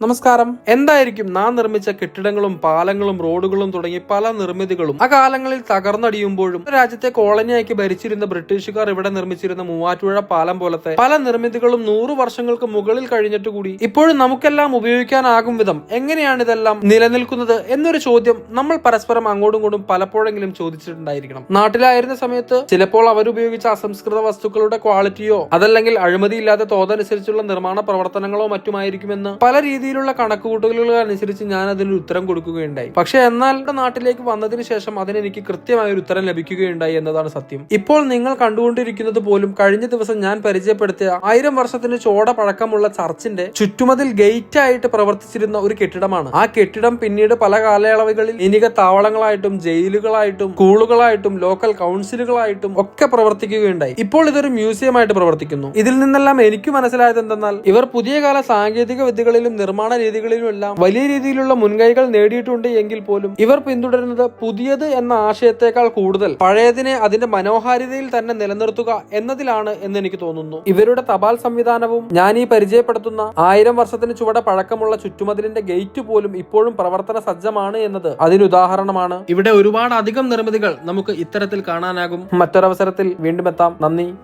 നമസ്കാരം. എന്തായിരിക്കും നാം നിർമ്മിച്ച കെട്ടിടങ്ങളും പാലങ്ങളും റോഡുകളും തുടങ്ങി പല നിർമ്മിതികളും ആ കാലങ്ങളിൽ തകർന്നടിയുമ്പോഴും രാജ്യത്തെ കോളനിയാക്കി ഭരിച്ചിരുന്ന ബ്രിട്ടീഷുകാർ ഇവിടെ നിർമ്മിച്ചിരുന്ന മൂവാറ്റുപുഴ പാലം പോലത്തെ പല നിർമ്മിതികളും നൂറു വർഷങ്ങൾക്ക് മുകളിൽ കഴിഞ്ഞിട്ട് കൂടി ഇപ്പോഴും നമുക്കെല്ലാം ഉപയോഗിക്കാനാകും വിധം എങ്ങനെയാണ് ഇതെല്ലാം നിലനിൽക്കുന്നത് എന്നൊരു ചോദ്യം നമ്മൾ പരസ്പരം അങ്ങോട്ടും ഇങ്ങോട്ടും പലപ്പോഴെങ്കിലും ചോദിച്ചിട്ടുണ്ടായിരിക്കണം. നാട്ടിലായിരുന്ന സമയത്ത് ചിലപ്പോൾ അവരുപയോഗിച്ച അസംസ്കൃത വസ്തുക്കളുടെ ക്വാളിറ്റിയോ അതല്ലെങ്കിൽ അഴിമതിയില്ലാത്ത തോതനുസരിച്ചുള്ള നിർമ്മാണ പ്രവർത്തനങ്ങളോ മറ്റുമായിരിക്കുമെന്ന് പല രീതിയിലുള്ള കണക്കുകൂട്ടലുകൾ അനുസരിച്ച് ഞാൻ അതിന് ഉത്തരം കൊടുക്കുകയുണ്ടായി. പക്ഷെ എന്നാൽ നാട്ടിലേക്ക് വന്നതിന് ശേഷം അതിന് എനിക്ക് കൃത്യമായ ഒരു ഉത്തരം ലഭിക്കുകയുണ്ടായി എന്നതാണ് സത്യം. ഇപ്പോൾ നിങ്ങൾ കണ്ടുകൊണ്ടിരിക്കുന്നത് പോലും കഴിഞ്ഞ ദിവസം ഞാൻ പരിചയപ്പെടുത്തിയ ആയിരം വർഷത്തിന് ചോട പഴക്കമുള്ള ചർച്ചിന്റെ ചുറ്റുമതിൽ ഗേറ്റ് ആയിട്ട് പ്രവർത്തിച്ചിരുന്ന ഒരു കെട്ടിടമാണ്. ആ കെട്ടിടം പിന്നീട് പല കാലയളവുകളിൽ ഇനിക താവളങ്ങളായിട്ടും ജയിലുകളായിട്ടും സ്കൂളുകളായിട്ടും ലോക്കൽ കൗൺസിലുകളായിട്ടും ഒക്കെ പ്രവർത്തിക്കുകയുണ്ടായി. ഇപ്പോൾ ഇതൊരു മ്യൂസിയമായിട്ട് പ്രവർത്തിക്കുന്നു. ഇതിൽ നിന്നെല്ലാം എനിക്ക് മനസ്സിലായത് എന്തെന്നാൽ ഇവർ പുതിയ കാല സാങ്കേതിക വിദ്യകളിലും രീതികളിലും എല്ലാം വലിയ രീതിയിലുള്ള മുൻകൈകൾ നേടിയിട്ടുണ്ട് എങ്കിൽ പോലും ഇവർ പിന്തുടരുന്നത് പുതിയത് എന്ന ആശയത്തെക്കാൾ കൂടുതൽ പഴയതിനെ അതിന്റെ മനോഹാരിതയിൽ തന്നെ നിലനിർത്തുക എന്നതിലാണ് എന്ന് എനിക്ക് തോന്നുന്നു. ഇവരുടെ തപാൽ സംവിധാനവും ഞാൻ ഈ പരിചയപ്പെടുത്തുന്ന ആയിരം വർഷത്തിന് ചുവടെ പഴക്കമുള്ള ചുറ്റുമതിലിന്റെ ഗേറ്റ് പോലും ഇപ്പോഴും പ്രവർത്തന സജ്ജമാണ് എന്നത് അതിനുദാഹരണമാണ് ഇവിടെ ഒരുപാട് അധികം നിർമ്മിതികൾ നമുക്ക് ഇത്തരത്തിൽ കാണാനാകും. മറ്റൊരവസരത്തിൽ വീണ്ടും എത്താം. നന്ദി.